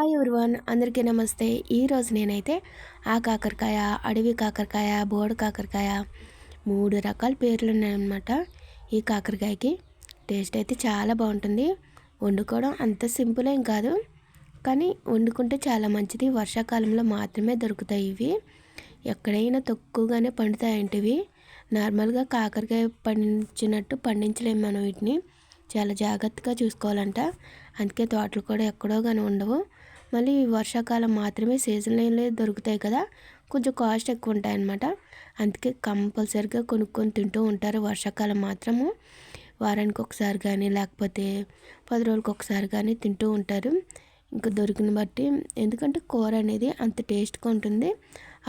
Hi everyone అందరికీ నమస్తే. ఈరోజు నేనైతే ఆ కాకరకాయ అడవి కాకరకాయ బోడ కాకరకాయ మూడు రకాల పేర్లు ఉన్నాయన్నమాట. ఈ కాకరకాయకి టేస్ట్ అయితే చాలా బాగుంటుంది. వండుకోవడం అంత సింపుల్ ఏం కాదు. కానీ వండుకుంటే చాలా మంచిది. వర్షాకాలంలో మాత్రమే దొరుకుతాయి ఇవి. ఎక్కడైనా తక్కువగానే పండుతాయంటివి నార్మల్గా కాకరకాయ పండించినట్టు పండించలేము మనం వీటిని. చాలా జాగ్రత్తగా చూసుకోవాలంట. అందుకే తోటలు కూడా ఎక్కడో కానీ ఉండవు. మళ్ళీ వర్షాకాలం మాత్రమే సీజన్లో దొరుకుతాయి కదా. కొంచెం కాస్ట్ ఎక్కువ ఉంటాయన్నమాట అందుకే కంపల్సరిగా కొనుక్కొని తింటూ ఉంటారు వర్షాకాలం మాత్రము. వారానికి ఒకసారి కానీ లేకపోతే పది రోజులకు ఒకసారి కానీ తింటూ ఉంటారు. ఇంకా దొరికిన బట్టి ఎందుకంటే కూర అనేది అంత టేస్ట్గా ఉంటుంది.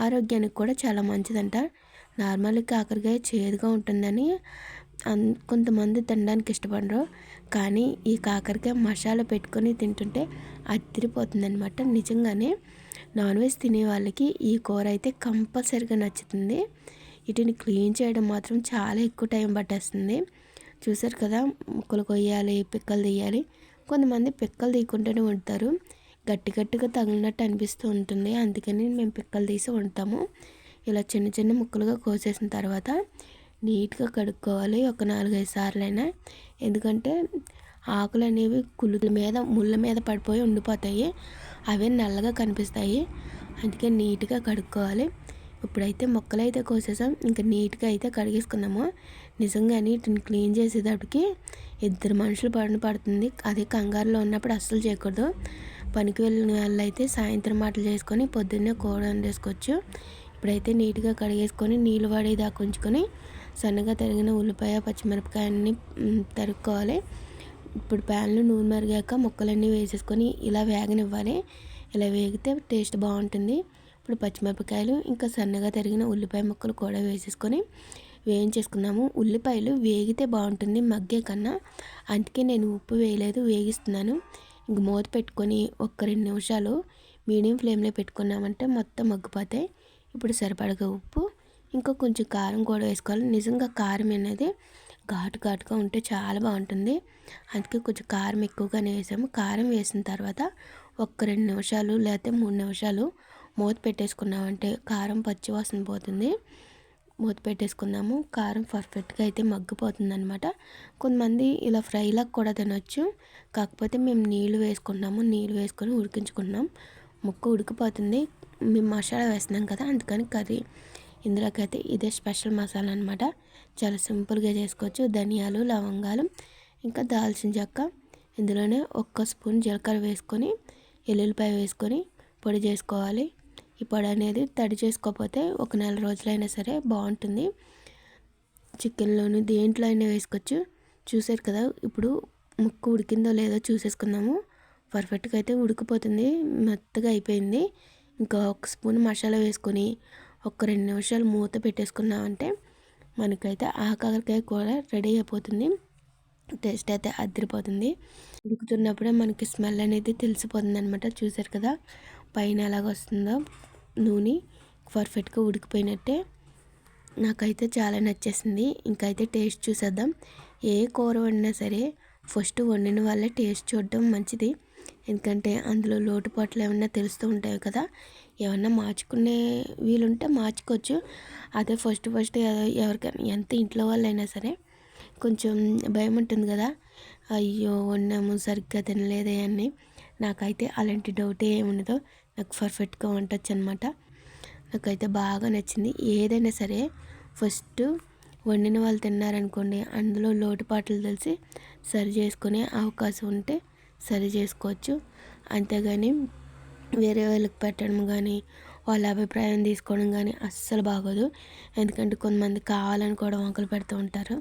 ఆరోగ్యానికి కూడా చాలా మంచిదంట. నార్మల్గా కాకరకాయ చేదుగా ఉంటుందని అన్ కొంతమంది తినడానికి ఇష్టపడరు. కానీ ఈ కాకరకాయ మసాలా పెట్టుకొని తింటుంటే అదిరిపోతుంది అనమాట నిజంగానే నాన్ వెజ్ తినే వాళ్ళకి ఈ కూర అయితే కంపల్సరిగా నచ్చుతుంది. వీటిని క్లీన్ చేయడం మాత్రం చాలా ఎక్కువ టైం పట్టేస్తుంది. చూసారు కదా ముక్కలు కొయ్యాలి పిక్కలు తీయాలి. కొంతమంది పిక్కలు తీయకుండానే వండుతారు. గట్టి గట్టిగా తగిలినట్టు అనిపిస్తూ ఉంటుంది. అందుకని మేము పిక్కలు తీసి వండుతాము. ఇలా చిన్న చిన్న ముక్కలుగా కోసేసిన తర్వాత నీట్గా కడుక్కోవాలి ఒక నాలుగైదు సార్లైనా. ఎందుకంటే ఆకులు అనేవి కుళ్ళుల మీద ముళ్ళ మీద పడిపోయి ఉండిపోతాయి. అవే నల్లగా కనిపిస్తాయి. అందుకే నీట్గా కడుక్కోవాలి. ఇప్పుడైతే మొక్కలు అయితే కోసేసాం. ఇంకా నీట్గా అయితే కడిగేసుకున్నాము. నిజంగానే వీటిని క్లీన్ చేసేటప్పటికి ఇద్దరు మనుషులు పడిన పడుతుంది. అదే కంగారులో ఉన్నప్పుడు అస్సలు చేయకూడదు. పనికి వెళ్ళిన వాళ్ళు అయితే సాయంత్రం మాటలు చేసుకొని పొద్దున్నే కూడ వండేసుకోవచ్చు ఇప్పుడైతే నీట్గా కడిగేసుకొని నీళ్ళు పడేదాకా ఉంచుకొని సన్నగా తరిగిన ఉల్లిపాయ పచ్చిమిరపకాయ తరుక్కోవాలి. ఇప్పుడు ప్యాన్లో నూనె మరిగాక ముక్కలన్నీ వేసేసుకొని ఇలా వేగనివ్వాలి. ఇలా వేగితే టేస్ట్ బాగుంటుంది. ఇప్పుడు పచ్చిమిరపకాయలు ఇంకా సన్నగా తరిగిన ఉల్లిపాయ ముక్కలు కూడా వేసేసుకొని వేయించేసుకున్నాము ఉల్లిపాయలు వేగితే బాగుంటుంది మగ్గే కన్నా. అందుకే నేను ఉప్పు వేయలేదు వేగిస్తున్నాను. ఇంక మూత పెట్టుకొని ఒక్క రెండు నిమిషాలు మీడియం ఫ్లేమ్లో పెట్టుకున్నామంటే మొత్తం మగ్గిపోతాయి. ఇప్పుడు సరిపడగా ఉప్పు ఇంకా కొంచెం కారం కూడా వేసుకోవాలి. నిజంగా కారం అనేది ఘాటు ఘాటుగా ఉంటే చాలా బాగుంటుంది. అందుకే కొంచెం కారం ఎక్కువగానే వేసాము. కారం వేసిన తర్వాత ఒక రెండు నిమిషాలు లేకపోతే మూడు నిమిషాలు మూత పెట్టేసుకున్నామంటే కారం పచ్చి వాసన పోతుంది. మూత పెట్టేసుకున్నాము. కారం పర్ఫెక్ట్గా అయితే మగ్గిపోతుంది అనమాట కొంతమంది ఇలా ఫ్రైలాగా కూడా తినొచ్చు. కాకపోతే మేము నీళ్ళు వేసుకున్నాము నీళ్ళు వేసుకొని ఉడికించుకున్నాం ముక్క ఉడికిపోతుంది. మేము మసాలా వేస్తున్నాం కదా అందుకని కర్రీ ఇందులోకైతే ఇదే స్పెషల్ మసాలా అనమాట చాలా సింపుల్గా చేసుకోవచ్చు. ధనియాలు లవంగాలు ఇంకా దాల్చిన చెక్క. ఇందులోనే ఒక్క స్పూన్ జీలకర్ర వేసుకొని ఎల్లుల్లిపాయ వేసుకొని పొడి చేసుకోవాలి. ఈ పొడి అనేది తడి చేసుకోకపోతే ఒక నెల రోజులైనా సరే బాగుంటుంది. చికెన్లోను దేంట్లో అయినా వేసుకోవచ్చు. చూసారు కదా ఇప్పుడు ముక్కు ఉడికిందో లేదో చూసేసుకుందాము. పర్ఫెక్ట్గా అయితే ఉడికిపోతుంది. మెత్తగా అయిపోయింది. ఇంకా ఒక స్పూన్ మసాలా వేసుకొని ఒక రెండు నిమిషాలు మూత పెట్టేసుకున్నామంటే మనకైతే ఆ కాకరకాయ కూర రెడీ అయిపోతుంది. టేస్ట్ అయితే అదిరిపోతుంది. ఉడుకుతున్నప్పుడే మనకి స్మెల్ అనేది తెలిసిపోతుంది అనమాట చూసారు కదా పైన ఎలాగ వస్తుందో నూనె పర్ఫెక్ట్గా ఉడికిపోయినట్టే నాకైతే చాలా నచ్చేసింది. ఇంకైతే టేస్ట్ చూసేద్దాం. ఏ కూర వండినా సరే ఫస్ట్ వండిన వాళ్ళే టేస్ట్ చూడడం మంచిది. ఎందుకంటే అందులో లోటుపాట్లు ఏమన్నా తెలుస్తూ ఉంటాయి కదా. ఏమన్నా మార్చుకునే వీలుంటే మార్చుకోవచ్చు. అదే ఫస్ట్ ఫస్ట్ ఎవరికైనా ఎంత ఇంట్లో వాళ్ళైనా సరే కొంచెం భయం ఉంటుంది కదా. అయ్యో వండాము సరిగ్గా తినలేదే అని. నాకైతే అలాంటి డౌట్ ఏముండదు నాకు పర్ఫెక్ట్గా వంటచ్చు అనమాట నాకైతే బాగా నచ్చింది. ఏదైనా సరే ఫస్ట్ వండిన వాళ్ళు తిన్నారనుకోండి అందులో లోటుపాట్లు తెలిసి సరి చేసుకునే అవకాశం ఉంటే సరి చేసుకోవచ్చు. అంతేగాని వేరే వాళ్ళకి పెట్టడం కానీ వాళ్ళ అభిప్రాయం తీసుకోవడం కానీ అస్సలు బాగోదు. ఎందుకంటే కొంతమంది కావాలని కూడా వంకలు పెడుతూ ఉంటారు.